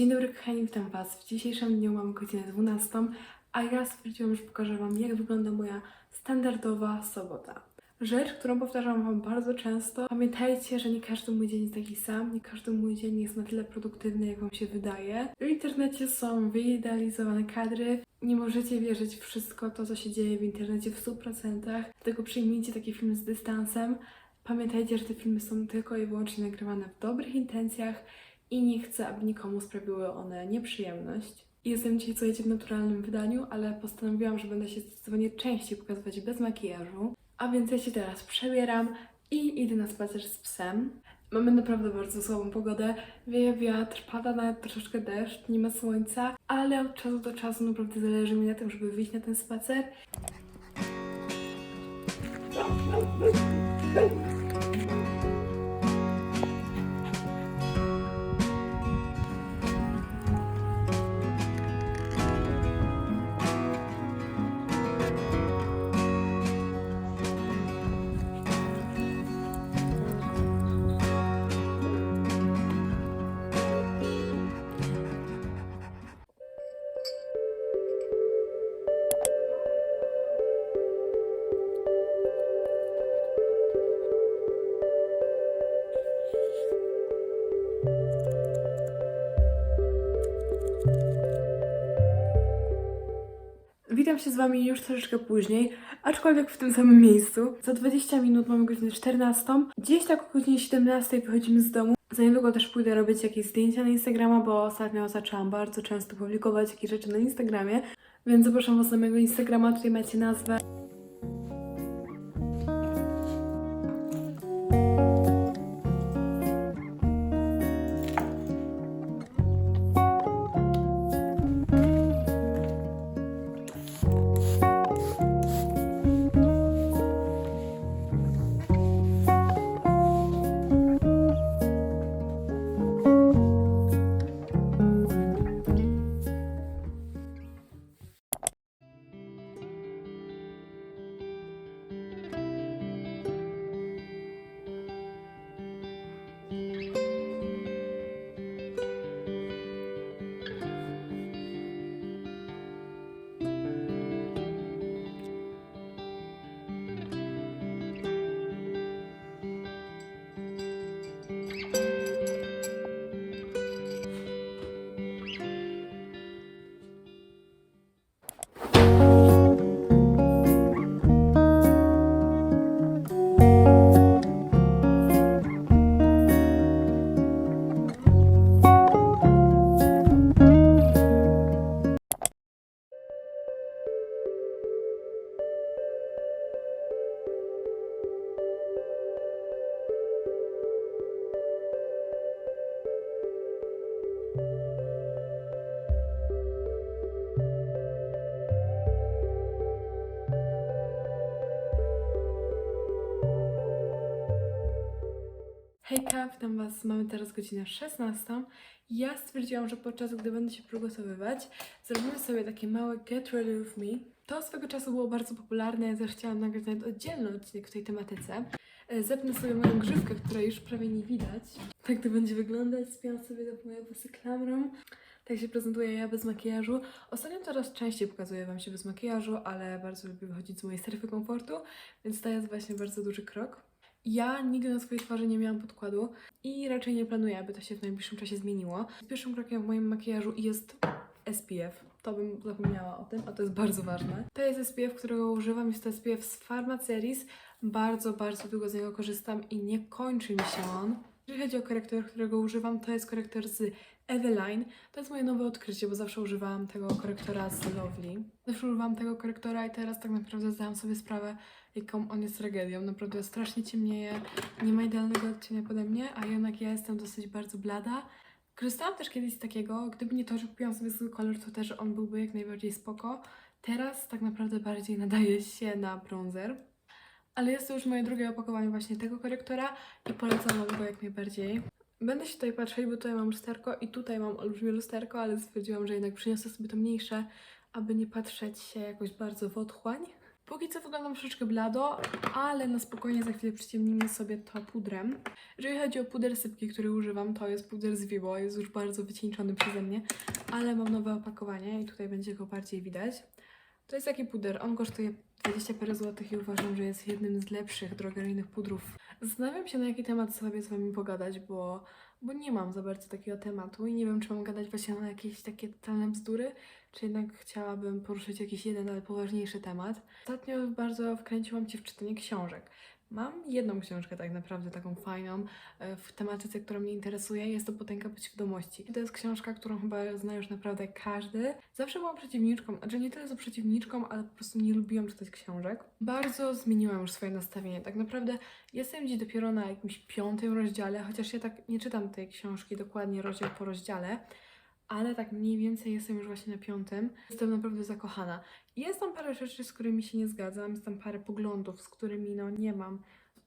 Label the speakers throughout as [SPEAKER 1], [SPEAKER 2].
[SPEAKER 1] Dzień dobry kochani, witam Was. W dzisiejszym dniu mamy godzinę 12, a ja stwierdziłam, że pokażę Wam jak wygląda moja standardowa sobota. Rzecz, którą powtarzam Wam bardzo często. Pamiętajcie, że nie każdy mój dzień jest taki sam, nie każdy mój dzień jest na tyle produktywny, jak Wam się wydaje. W internecie są wyidealizowane kadry. Nie możecie wierzyć w wszystko to, co się dzieje w internecie w 100%. Dlatego przyjmijcie takie filmy z dystansem. Pamiętajcie, że te filmy są tylko i wyłącznie nagrywane w dobrych intencjach i nie chcę, aby nikomu sprawiły one nieprzyjemność. Jestem dzisiaj, słuchajcie, w naturalnym wydaniu, ale postanowiłam, że będę się zdecydowanie częściej pokazywać bez makijażu. A więc ja się teraz przebieram i idę na spacer z psem. Mamy naprawdę bardzo słabą pogodę. Wieje wiatr, pada nawet troszeczkę deszcz, nie ma słońca, ale od czasu do czasu naprawdę zależy mi na tym, żeby wyjść na ten spacer. Witam się z Wami już troszeczkę później, aczkolwiek w tym samym miejscu. Za 20 minut mamy godzinę 14. Gdzieś tak o godzinie 17 wychodzimy z domu. Za niedługo też pójdę robić jakieś zdjęcia na Instagrama, bo ostatnio zaczęłam bardzo często publikować jakieś rzeczy na Instagramie. Więc zapraszam Was na mojego Instagrama, tutaj macie nazwę. Hejka, witam Was. Mamy teraz godzinę 16. Ja stwierdziłam, że podczas gdy będę się przygotowywać, zrobimy sobie takie małe Get Ready With Me. To swego czasu było bardzo popularne, ja też chciałam nagrać nawet oddzielny odcinek w tej tematyce. E, Zepnę sobie moją grzywkę, której już prawie nie widać. Tak to będzie wyglądać. Spiąłam sobie do moje włosy klamrą. Tak się prezentuję ja bez makijażu. Ostatnio coraz częściej pokazuję Wam się bez makijażu, ale bardzo lubię wychodzić z mojej strefy komfortu, więc to jest właśnie bardzo duży krok. Ja nigdy na swojej twarzy nie miałam podkładu i raczej nie planuję, aby to się w najbliższym czasie zmieniło. Pierwszym krokiem w moim makijażu jest SPF. To bym zapomniała o tym, a to jest bardzo ważne. To jest SPF, którego używam. Jest to SPF z Pharmaceris. Bardzo, bardzo długo z niego korzystam i nie kończy mi się on. Jeżeli chodzi o korektor, którego używam, to jest korektor z Eveline. To jest moje nowe odkrycie, bo zawsze używałam tego korektora z Lovely. Zawsze używałam tego korektora i teraz tak naprawdę zdałam sobie sprawę, jaką on jest tragedią. Naprawdę strasznie ciemnieje, nie ma idealnego odcienia pode mnie, a jednak ja jestem dosyć bardzo blada. Korzystałam też kiedyś z takiego, gdyby nie to, że kupiłam sobie zwykły kolor, to też on byłby jak najbardziej spoko. Teraz tak naprawdę bardziej nadaje się na bronzer. Ale jest to już moje drugie opakowanie właśnie tego korektora i polecam wam go jak najbardziej. Będę się tutaj patrzeć, bo tutaj mam lusterko i tutaj mam olbrzymie lusterko, ale stwierdziłam, że jednak przyniosę sobie to mniejsze, aby nie patrzeć się jakoś bardzo w otchłań. Póki co wyglądam troszeczkę blado, ale na spokojnie za chwilę przyciemnimy sobie to pudrem. Jeżeli chodzi o puder sypki, który używam, to jest puder z Vivo, jest już bardzo wycieńczony przeze mnie, ale mam nowe opakowanie i tutaj będzie go bardziej widać. To jest taki puder, on kosztuje 20 parę złotych i uważam, że jest jednym z lepszych drogeryjnych pudrów. Zastanawiam się, na jaki temat sobie z Wami pogadać, bo, bo nie mam za bardzo takiego tematu i nie wiem, czy mam gadać właśnie na jakieś takie totalne bzdury, czy jednak chciałabym poruszyć jakiś jeden, ale poważniejszy temat. Ostatnio bardzo wkręciłam Cię w czytanie książek. Mam jedną książkę tak naprawdę, taką fajną, e, w tematyce, która mnie interesuje. Jest to Potęga Podświadomości. I to jest książka, którą chyba zna już naprawdę każdy. Zawsze byłam przeciwniczką, znaczy nie tyle co przeciwniczką, ale po prostu nie lubiłam czytać książek. Bardzo zmieniłam już swoje nastawienie. Tak naprawdę jestem dziś dopiero na jakimś piątym rozdziale, chociaż ja tak nie czytam tej książki dokładnie rozdział po rozdziale, ale tak mniej więcej jestem już właśnie na piątym. Jestem naprawdę zakochana. Jest tam parę rzeczy, z którymi się nie zgadzam, jest tam parę poglądów, z którymi no nie mam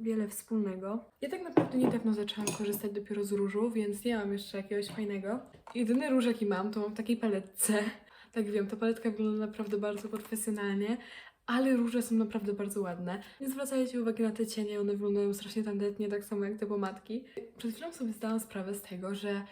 [SPEAKER 1] wiele wspólnego. Ja tak naprawdę niedawno zaczęłam korzystać dopiero z różu, więc nie mam jeszcze jakiegoś fajnego. Jedyny róż jaki mam, to mam w takiej paletce. Tak wiem, ta paletka wygląda naprawdę bardzo profesjonalnie, ale róże są naprawdę bardzo ładne. Nie zwracajcie uwagi na te cienie, one wyglądają strasznie tandetnie, tak samo jak te pomadki. Przed chwilą sobie zdałam sprawę z tego, że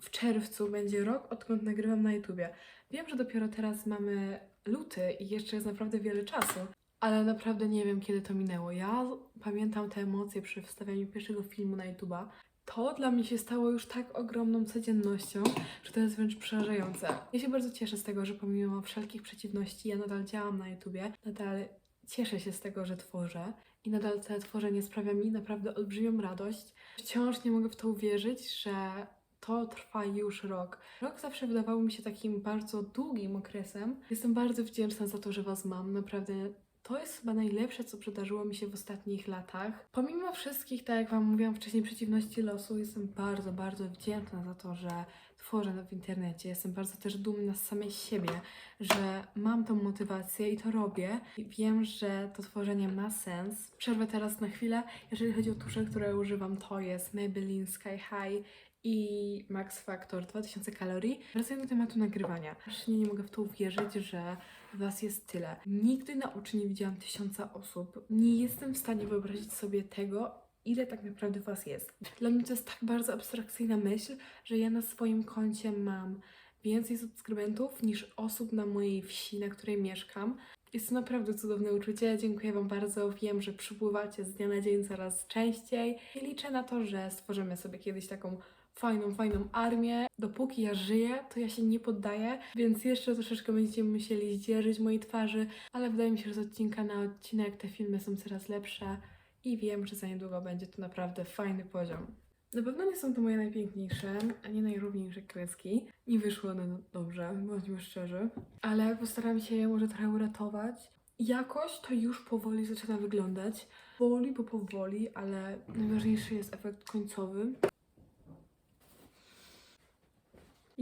[SPEAKER 1] w czerwcu będzie rok, odkąd nagrywam na YouTubie. Wiem, że dopiero teraz mamy luty i jeszcze jest naprawdę wiele czasu, ale naprawdę nie wiem, kiedy to minęło. Ja pamiętam te emocje przy wstawianiu pierwszego filmu na YouTuba. To dla mnie się stało już tak ogromną codziennością, że to jest wręcz przerażające. Ja się bardzo cieszę z tego, że pomimo wszelkich przeciwności ja nadal działam na YouTubie, nadal cieszę się z tego, że tworzę i nadal to tworzenie sprawia mi naprawdę olbrzymią radość. Wciąż nie mogę w to uwierzyć, że to trwa już rok. Rok zawsze wydawał mi się takim bardzo długim okresem. Jestem bardzo wdzięczna za to, że Was mam. Naprawdę to jest chyba najlepsze, co przydarzyło mi się w ostatnich latach. Pomimo wszystkich, tak jak Wam mówiłam wcześniej, przeciwności losu, jestem bardzo, bardzo wdzięczna za to, że tworzę w internecie. Jestem bardzo też dumna z samej siebie, że mam tą motywację i to robię. I wiem, że to tworzenie ma sens. Przerwę teraz na chwilę. Jeżeli chodzi o tusze, które używam, to jest Maybelline Sky High i Max Factor 2000 kalorii. Wracając do tematu nagrywania. Właśnie nie mogę w to uwierzyć, że Was jest tyle. Nigdy na oczy nie widziałam tysiąca osób. Nie jestem w stanie wyobrazić sobie tego, ile tak naprawdę Was jest. Dla mnie to jest tak bardzo abstrakcyjna myśl, że ja na swoim koncie mam więcej subskrybentów niż osób na mojej wsi, na której mieszkam. Jest to naprawdę cudowne uczucie. Dziękuję Wam bardzo. Wiem, że przypływacie z dnia na dzień coraz częściej i liczę na to, że stworzymy sobie kiedyś taką fajną, fajną armię. Dopóki ja żyję, to ja się nie poddaję, więc jeszcze troszeczkę będziecie musieli zdzierżyć mojej twarzy, ale wydaje mi się, że z odcinka na odcinek te filmy są coraz lepsze i wiem, że za niedługo będzie to naprawdę fajny poziom. Na pewno nie są to moje najpiękniejsze, ani najrówniejsze kreski. Nie wyszły one dobrze, bądźmy szczerzy. Ale postaram się je może trochę uratować. Jakoś to już powoli zaczyna wyglądać. Powoli, bo powoli, ale najważniejszy jest efekt końcowy.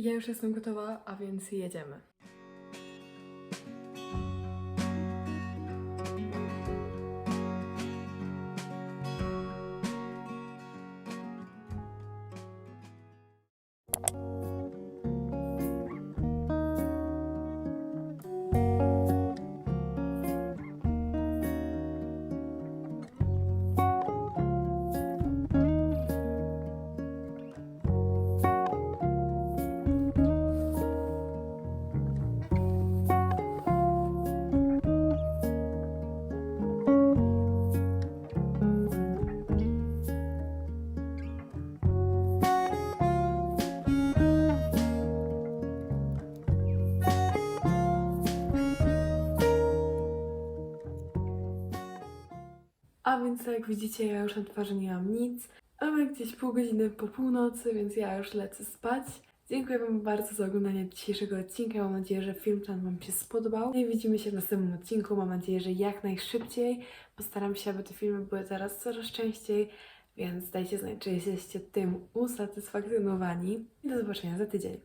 [SPEAKER 1] Ja już jestem gotowa, a więc jedziemy. Więc jak widzicie, ja już na twarzy nie mam nic. Mamy gdzieś pół godziny po północy, więc ja już lecę spać. Dziękuję Wam bardzo za oglądanie dzisiejszego odcinka. Mam nadzieję, że film ten Wam się spodobał. No i widzimy się w następnym odcinku. Mam nadzieję, że jak najszybciej. Postaram się, aby te filmy były teraz coraz częściej, więc dajcie znać, czy jesteście tym usatysfakcjonowani. I do zobaczenia za tydzień.